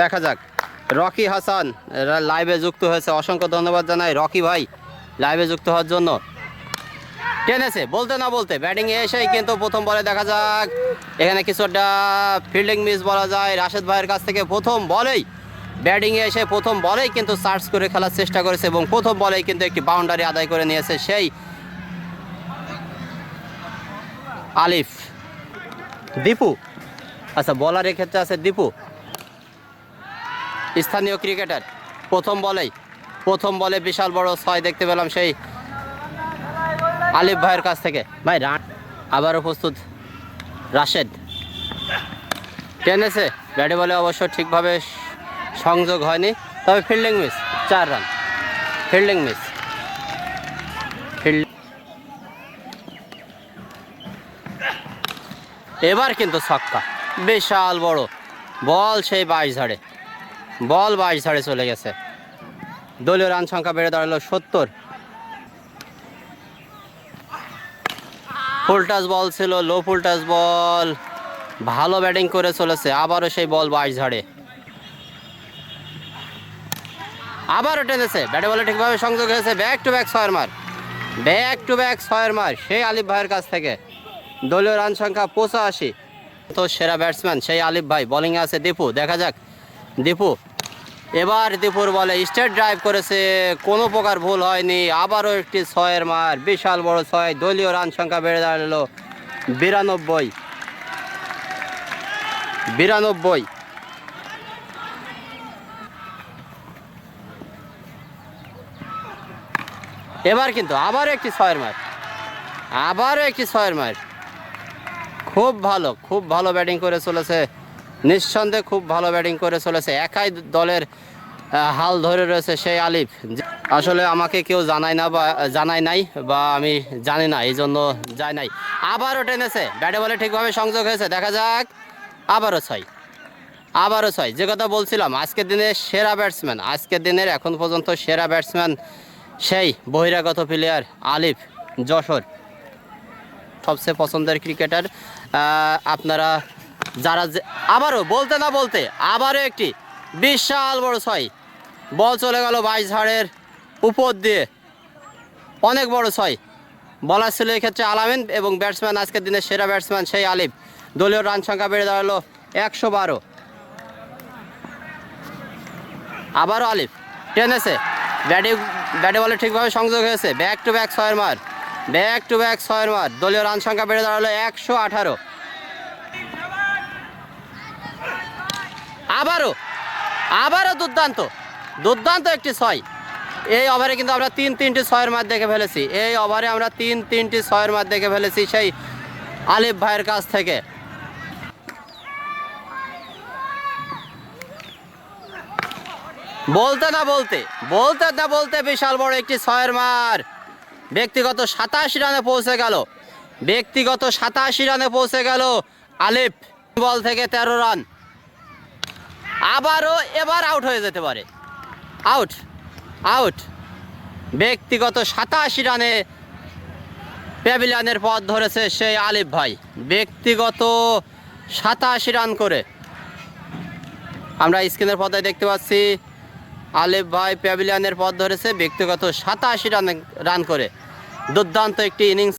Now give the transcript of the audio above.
দেখা যাক। রকি হাসান লাইভে যুক্ত হয়েছে। অসংখ্য ধন্যবাদ জানাই। রকি ভাই লাইভে যুক্ত হওয়ার জন্য। টেনেছে, বলতে না বলতে ব্যাটিংয়ে এসেই কিন্তু প্রথম বলে দেখা যাক। এখানে কিছুটা ফিল্ডিং মিস বলা যায়। রাশেদ ভাইয়ের কাছ থেকে প্রথম বলেই ব্যাটিংয়ে এসে প্রথম বলেই কিন্তু সার্চ করে খেলার চেষ্টা করেছে এবং প্রথম বলেই কিন্তু একটি বাউন্ডারি আদায় করে নিয়েছে সেই আলিফ। দীপু। আচ্ছা বলারের ক্ষেত্রে আছে দীপু। স্থানীয় ক্রিকেটার। প্রথম বলেই, প্রথম বলে বিশাল বড় ছয় দেখতে পেলাম সেই আলিফ ভাইয়ের কাছ থেকে। ভাই, রান। আবারও প্রস্তুত রাশেদ। টেনেছে। ব্যাটে বলে অবশ্য ঠিকভাবে সংযোগ হয়নি। তবে ফিল্ডিং মিস, চার রান। Fielding miss. এবার কিন্তু ছক্কা। বিশাল বড় বল সেই বাইশ ঝাড়ে। বল বাইশ ঝাড়ে চলে গেছে। দলীয় রান সংখ্যা বেড়ে দাঁড়াল সত্তর। ফুল টাচ বল ছিল, লো ফুল টাচ বল। ভালো ব্যাটিং করে চলেছে, আবারও সেই বল বাইশ ঝাড়ে। আবারও টেনেছে, ব্যাটে বলে ঠিকভাবে সংযোগ হয়েছে ব্যাক টু ব্যাক ছয়ের মার। ব্যাক টু ব্যাক ছয়ের মার, সেই আলিফ ভাইয়ের কাছ থেকে। দলীয় রান সংখ্যা পঁচাশি। তো সেরা ব্যাটসম্যান সেই আলিফ ভাই বোলিংয়ে আছে দীপু, দেখা যাক। দীপু, এবার দীপুর বলে, স্টেট ড্রাইভ করেছে, কোনো প্রকার ভুল হয়নি, আবারও একটি ছয়ের মার, বিশাল বড় ছয়, দলীয় রান সংখ্যা বেড়ে দাঁড়াল বিরানব্বই। বিরানব্বই। এবার কিন্তু আবারও একটি ছয়ের মার, আবারও একটি ছয়ের মার। খুব ভালো খুব ভালো ব্যাটিং করে চলেছে নিঃসন্দেহে খুব ভালো ব্যাটিং করে চলেছে। একাই দলের হাল ধরে রয়েছে সেই আলিফ। আসলে আমাকে কেউ জানায় না বা, জানায় নাই বা আমি জানি না, এই জন্য যায় নাই। আবারও টেনেছে, ব্যাটে বলে ঠিকভাবে সংযোগ হয়েছে। দেখা যাক, আবারও ছয়। আবারও ছয়, যে কথা বলছিলাম, আজকের দিনের সেরা ব্যাটসম্যান, আজকের দিনের এখন পর্যন্ত সেরা ব্যাটসম্যান সেই বহিরাগত প্লেয়ার আলিফ যশোর। সবচেয়ে পছন্দের ক্রিকেটার আপনারা যারা আবারও বলতে না বলতে আবারও একটি বিশাল বড় ছয়। বল চলে গেল বাইশ ঝাড়ের উপর দিয়ে। অনেক বড় ছয়। বলার ছিল এক্ষেত্রে আলামিন এবং ব্যাটসম্যান, আজকের দিনের সেরা ব্যাটসম্যান সেই আলিফ। দলীয় রান সংখ্যা বেড়ে দাঁড়াল একশো বারো। আবারও আলিফ টেনেছে। ব্যাটে ব্যাটে বলে ঠিকভাবে সংযোগ হয়েছে। ব্যাক টু ব্যাক ছয়ের মার। ব্যাক টু ব্যাক ছয়ের মার। দলীয় রান সংখ্যা বেড়ে দাঁড়াল একশো আঠারো। আবারও আবারও দুর্দান্ত। দুর্দান্ত একটি ছয়। এই ওভারে কিন্তু আমরা তিন তিনটি ছয়ের মার দেখে ফেলেছি। এই ওভারে আমরা তিন তিনটি ছয়ের মার দেখে ফেলেছি সেই আলিফ ভাইয়ের কাছ থেকে। বলতে না বলতে বলতে না বলতে বিশাল বড় একটি ছয়ের মার ব্যক্তিগত সাতাশি রানে পৌঁছে গেল। ব্যক্তিগত সাতাশি রানে পৌঁছে গেল আলিফ। বল থেকে তেরো রান। আবারও এবার আউট হয়ে যেতে পারে। আউট আউট ব্যক্তিগত সাতাশি রানে প্যাভিলিয়নের পথ ধরেছে সেই আলিফ ভাই। ব্যক্তিগত সাতাশি রান করে। আমরা স্ক্রিনের পর্দায় দেখতে পাচ্ছি, আলিফ ভাই প্যাভিলিয়নের পথ ধরেছে, ব্যক্তিগত সাতাশি রান রান করে। দুর্দান্ত একটি ইনিংস